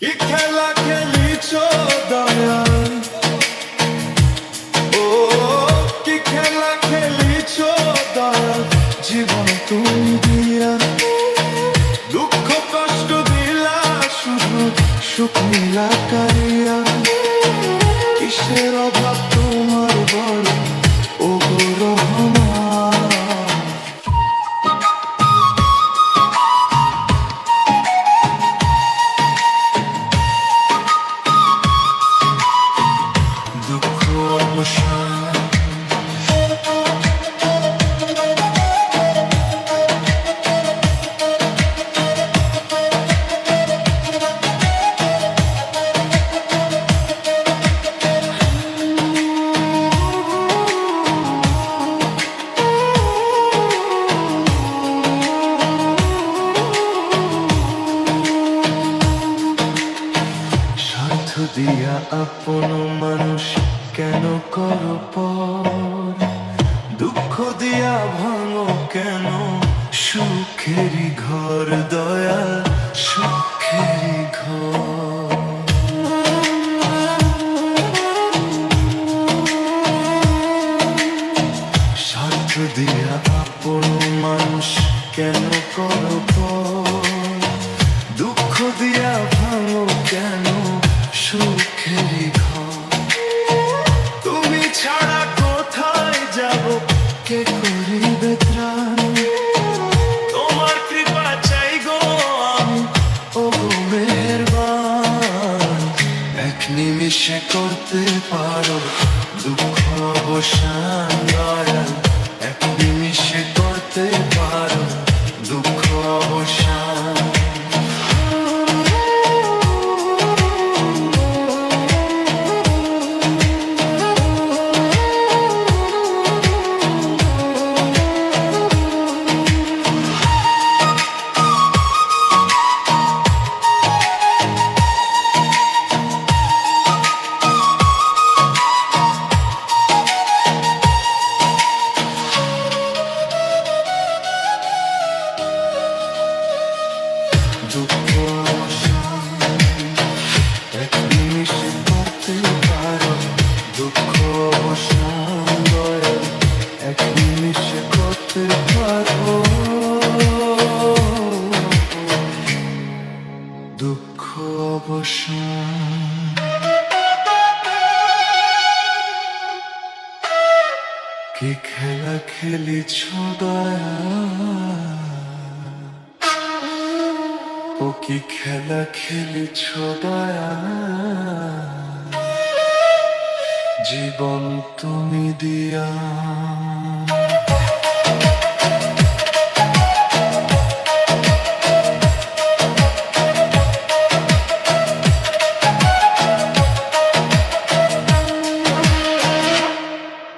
কি খেলা খেলিছ দয়াল। ও কি খেলা খেলিছ দয়াল। জীবন তুমি দিয়া। দুঃখ কষ্ট দিলা শুধু সুখ মিলা কারিয়া। কিসের অভাব আপন মানুষ কেন করো দুঃখ দিয়া ভাঙো কেন? সুখেরই ঘর দয়াল, সুখেরই ঘর। দিয়া আপন মানুষ কেন করো দুঃখ দিয়া এক নিমিষে করতে পারো দুঃখ অবসান দয়াল দুঃখ অবসান। কি খেলা খেলিছ ও কি খেলা খেলিছ দয়া? জীবন তুমি দিয়া।